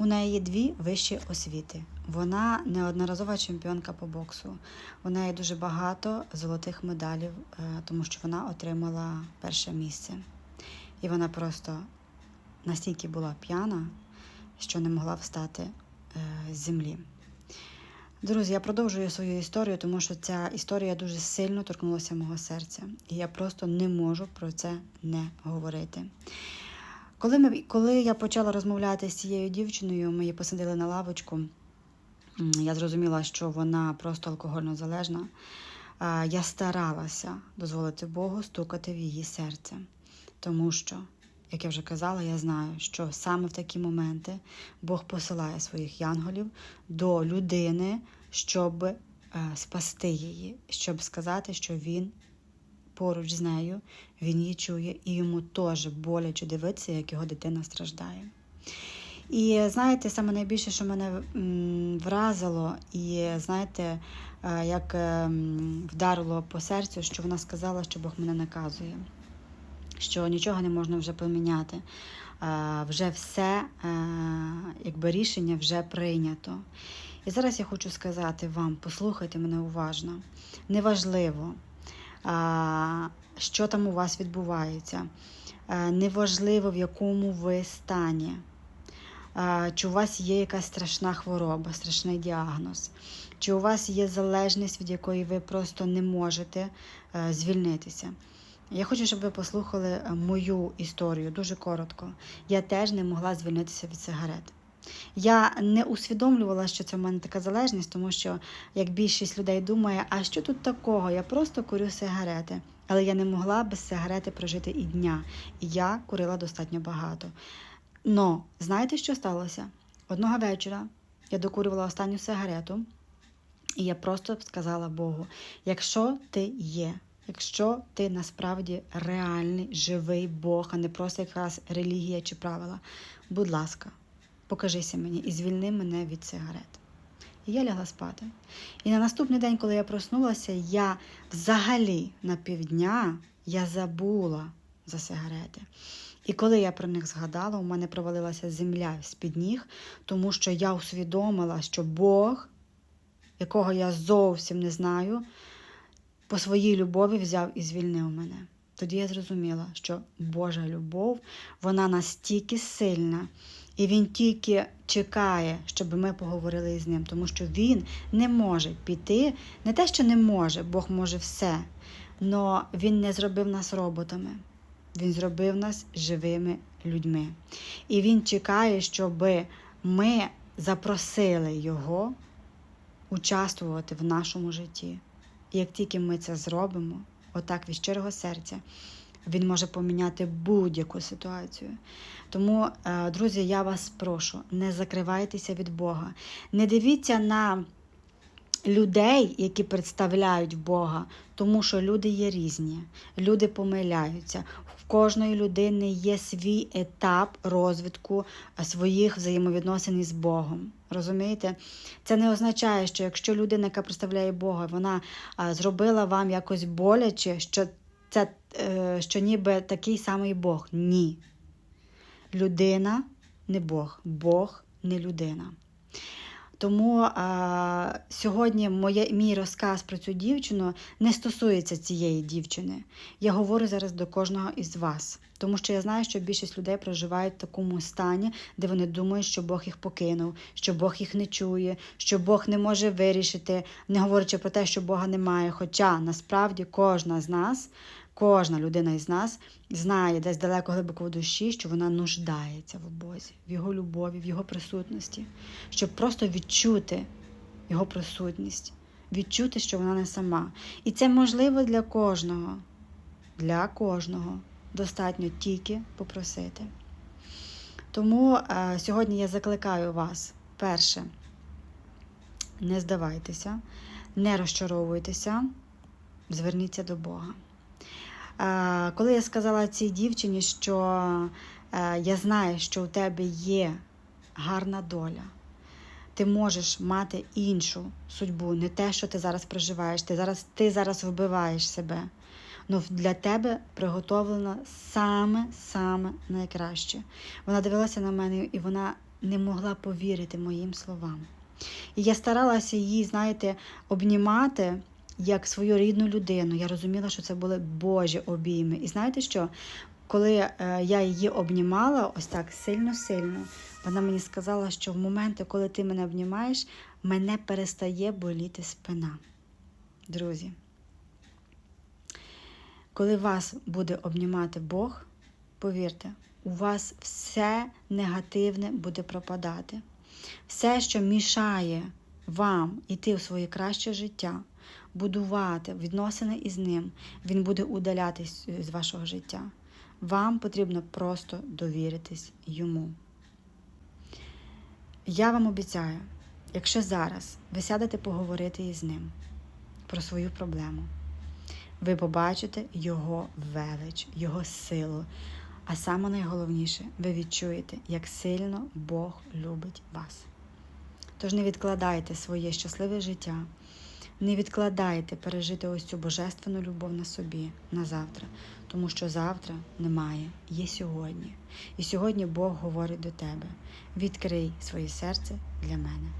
У неї є дві вищі освіти. Вона неодноразова чемпіонка по боксу. У неї дуже багато золотих медалів, е, тому що вона отримала перше місце. І вона просто настільки була п'яна, що не могла встати е, з землі. Друзі, я продовжую свою історію, тому що ця історія дуже сильно торкнулася мого серця. І я просто не можу про це не говорити. Коли, ми, коли я почала розмовляти з цією дівчиною, ми її посадили на лавочку. Я зрозуміла, що вона просто алкогольно залежна. Я старалася дозволити Богу стукати в її серце, тому що, як я вже казала, я знаю, що саме в такі моменти Бог посилає своїх янголів до людини, щоб е, спасти її, щоб сказати, що він поруч з нею, він її чує, і йому теж боляче дивитися, як його дитина страждає. І знаєте, саме найбільше, що мене вразило, і знаєте, е, як е, вдарило по серцю, що вона сказала, що Бог мене наказує, що нічого не можна вже поміняти. Е, Вже все, якби рішення вже прийнято. І зараз я хочу сказати вам: послухайте мене уважно. Неважливо, що там у вас відбувається. Е, Неважливо, в якому ви стані, чи у вас є якась страшна хвороба, страшний діагноз, чи у вас є залежність, від якої ви просто не можете е, звільнитися. Я хочу, щоб ви послухали е, мою історію дуже коротко. Я теж не могла звільнитися від сигарет. Я не усвідомлювала, що це в мене така залежність, тому що як більшість людей думає, а що тут такого? Я просто курю сигарети. Але я не могла без сигарети прожити і дня. І я курила достатньо багато. Но знаєте, що сталося? Одного вечора я докурювала останню сигарету, і я просто сказала Богу: якщо ти є, якщо ти насправді реальний, живий Бог, а не просто якась релігія чи правила, будь ласка, покажися мені і звільни мене від сигарет. І я лягла спати. І на наступний день, коли я проснулася, я взагалі на півдня я забула за сигарети. І коли я про них згадала, у мене провалилася земля з-під ніг, тому що я усвідомила, що Бог, якого я зовсім не знаю, по своїй любові взяв і звільнив мене. Тоді я зрозуміла, що Божа любов, вона настільки сильна, і він тільки чекає, щоб ми поговорили з ним, тому що він не може піти, не те, що не може, Бог може все, але він не зробив нас роботами. Він зробив нас живими людьми. І він чекає, щоб ми запросили його участвувати в нашому житті. І як тільки ми це зробимо, отак від щирого серця, він може поміняти будь-яку ситуацію. Тому, е, друзі, я вас прошу, не закривайтеся від Бога, не дивіться на людей, які представляють Бога, тому що люди є різні, люди помиляються. В кожної людини є свій етап розвитку е, своїх взаємовідносин із Богом. Розумієте? Це не означає, що якщо людина, яка представляє Бога, вона зробила вам якось боляче, що це е, що ніби такий самий Бог. Ні. Людина не Бог, Бог не людина. Тому а, сьогодні моє, мій розказ про цю дівчину не стосується цієї дівчини. Я говорю зараз до кожного із вас, тому що я знаю, що більшість людей проживають в такому стані, де вони думають, що Бог їх покинув, що Бог їх не чує, що Бог не може вирішити, не говорячи про те, що Бога немає. Хоча насправді кожна з нас. Кожна людина із нас знає десь далеко глибоко в душі, що вона нуждається в Бозі, в його любові, в його присутності, щоб просто відчути його присутність, відчути, що вона не сама. І це можливо для кожного. Для кожного достатньо тільки попросити. Тому е, сьогодні я закликаю вас, перше, не здавайтеся, не розчаровуйтеся, зверніться до Бога. Е, Коли я сказала цій дівчині, що е, я знаю, що у тебе є гарна доля, ти можеш мати іншу судьбу, не те, що ти зараз проживаєш, ти зараз, ти зараз вбиваєш себе. Ну, для тебе приготовлено саме-саме найкраще. Вона дивилася на мене і вона не могла повірити моїм словам. І я старалася її, знаєте, обнімати як свою рідну людину. Я розуміла, що це були Божі обійми. І знаєте що? Коли е, я її обнімала ось так сильно-сильно, вона мені сказала, що в моменти, коли ти мене обнімаєш, мене перестає боліти спина. Друзі, коли вас буде обнімати Бог, повірте, у вас все негативне буде пропадати. Все, що мішає вам йти в своє краще життя, будувати відносини із ним, він буде удалятись з вашого життя. Вам потрібно просто довіритись йому. Я вам обіцяю, якщо зараз ви сядете поговорити із ним про свою проблему, ви побачите його велич, його силу. А саме найголовніше, ви відчуєте, як сильно Бог любить вас. Тож не відкладайте своє щасливе життя, не відкладайте пережити ось цю божественну любов на собі на завтра, тому що завтра немає, є сьогодні. І сьогодні Бог говорить до тебе: відкрий своє серце для мене.